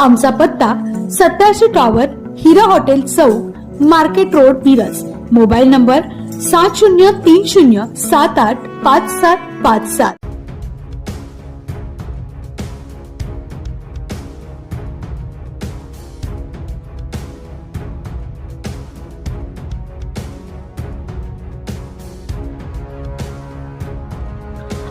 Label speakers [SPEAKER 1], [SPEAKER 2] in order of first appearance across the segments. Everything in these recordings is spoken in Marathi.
[SPEAKER 1] आमचा पत्ता सत्याशी टॉवर हिरा हॉटेल चौक market road Miraj. Mobile number सात शून्य तीन शून्य सात आठ पाच सात पाच सात.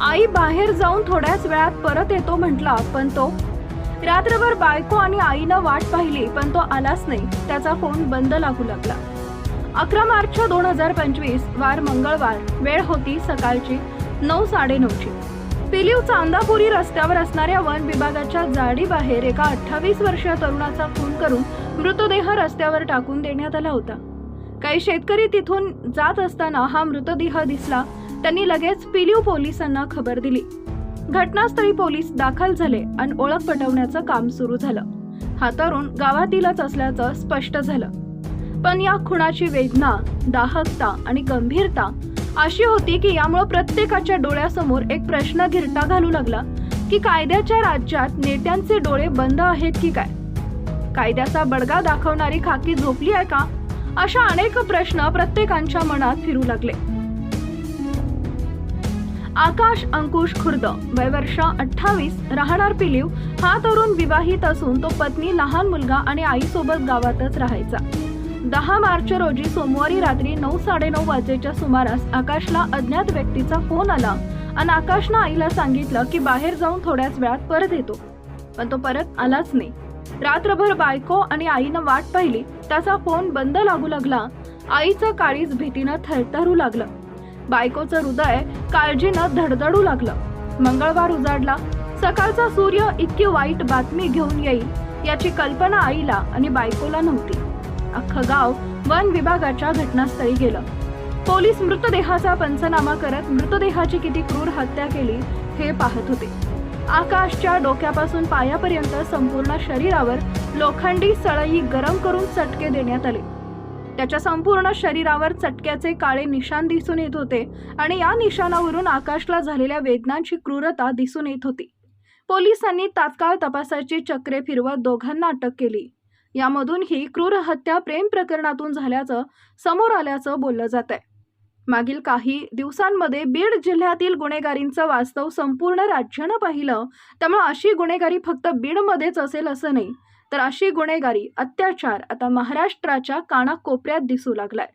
[SPEAKER 2] आई बाहेर जाऊन थोड्याच वेळात परत येतो म्हटला पण तो रात्रभर बायको आणि आईनं वाट पाहिली पण तो आलाच नाही. त्याचा फोन बंद लागू लागला. अकरा मार्च दोन हजार पंचवीस वार मंगळवार. वेळ होती सकाळची नऊ साडेनऊची. पिलीव चांदापुरी रस्त्यावर असणाऱ्या वन विभागाच्या जाडीबाहेर एका अठ्ठावीस वर्षीय तरुणाचा खून करून मृतदेह रस्त्यावर टाकून देण्यात आला होता. काही शेतकरी तिथून जात असताना हा मृतदेह दिसला त्यांनी लगेच पिलीव पोलिसांना खबर दिली. घटनास्थळी पोलीस दाखल झाले आणि ओळख पटवण्याचं काम सुरू झालं. हा तरुण गावातीलच असल्याचं स्पष्ट झालं. पण या खुणाची वेदना दाहकता आणि गंभीरता अशी होती की यामुळे प्रत्येकाच्या डोळ्यासमोर एक प्रश्न घिरटा घालू लागला की कायद्याच्या राज्यात नेत्यांचे डोळे बंद आहेत की काय? कायद्याचा बडगा दाखवणारी खाकी झोपली आहे का? अशा अनेक प्रश्न प्रत्येकांच्या मनात फिरू लागले. आकाश अंकुश खुर्द. वय वर्ष अठ्ठावीस. राहणार पिलीव. हा तरुण विवाहित असून तो पत्नी लहान मुलगा आणि आईसोबत गावातच राहायचा. दहा मार्च रोजी सोमवारी रात्री नऊ साडेनऊ वाजेच्या सुमारास आकाशला अज्ञात व्यक्तीचा फोन आला आणि आकाशनं आईला सांगितलं की बाहेर जाऊन थोड्याच वेळात परत येतो. पण तो परत आलाच नाही. रात्रभर बायको आणि आईनं वाट पाहिली. त्याचा फोन बंद लागू लागला. आईचं काळीच भीतीनं थरथरू लागलं. बायकोचं हृदय काळजीनं धडधडू लागलं. मंगळवार उजाडला. सकाळचा सूर्य इतकी वाईट बातमी घेऊन येईल याची कल्पना आईला आणि बायकोला नव्हती. अख्खं गाव वन विभागाच्या घटनास्थळी गेलं. पोलीस मृतदेहाचा पंचनामा करत मृतदेहाची किती क्रूर हत्या केली हे पाहत होते. आकाशच्या डोक्यापासून पायापर्यंत संपूर्ण शरीरावर लोखंडी सळई गरम करून चटके देण्यात आले. त्याच्या संपूर्ण शरीरावर चटक्याचे काळे निशान दिसून येत होते आणि या निशाणावरून आकाशला झालेल्या वेदनांची क्रूरता दिसून येत होती. पोलिसांनी तात्काळ तपासाची चक्रे फिरवत दोघांना अटक केली. यामधून ही क्रूर हत्या प्रेम प्रकरणातून झाल्याचं समोर आल्याचं बोललं जात आहे मागील काही दिवसांमध्ये बीड जिल्ह्यातील गुन्हेगारींचं वास्तव संपूर्ण राज्यानं पाहिलं त्यामुळे अशी गुन्हेगारी फक्त बीडमध्येच असेल असं नाही तर अशी गुन्हेगारी अत्याचार आता महाराष्ट्राच्या कानाकोपऱ्यात दिसू लागलाय.